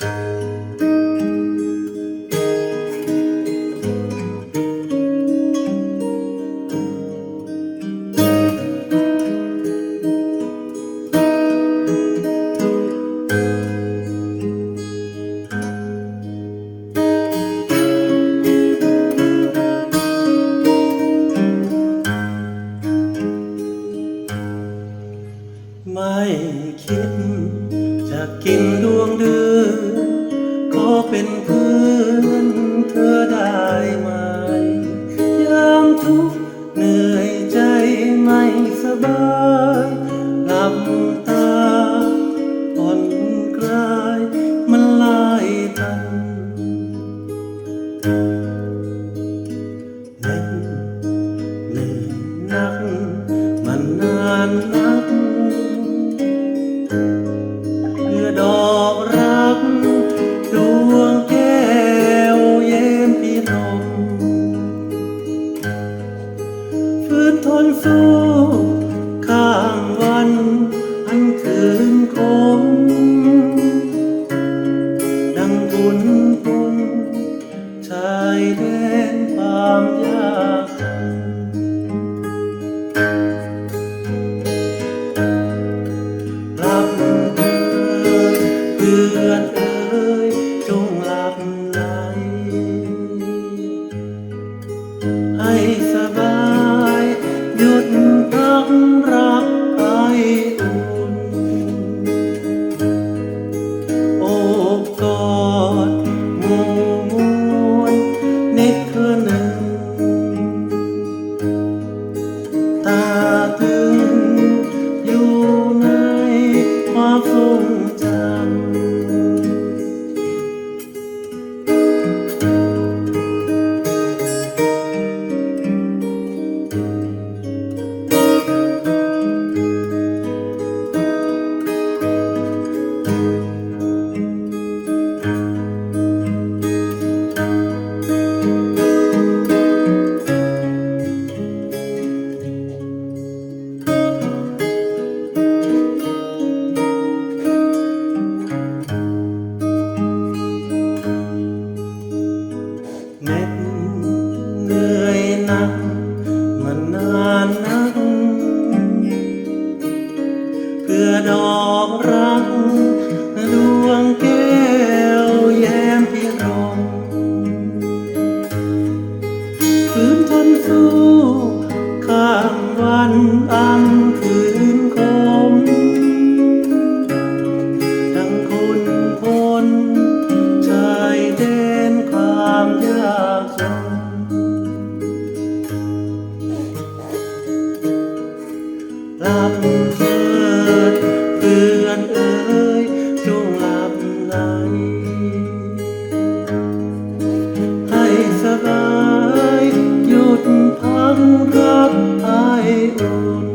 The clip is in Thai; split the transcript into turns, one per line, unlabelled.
ไม่คิดจะกินดวงเดือน เป็นเพื่อนเธอได้ไหม ยามทุกเหนื่อยใจไม่สบายหลับตาผ่อนกลายมันลายทัน fool. ตรึงอยู่ในความทรงจำ อดอกรัง รักอายอุ่น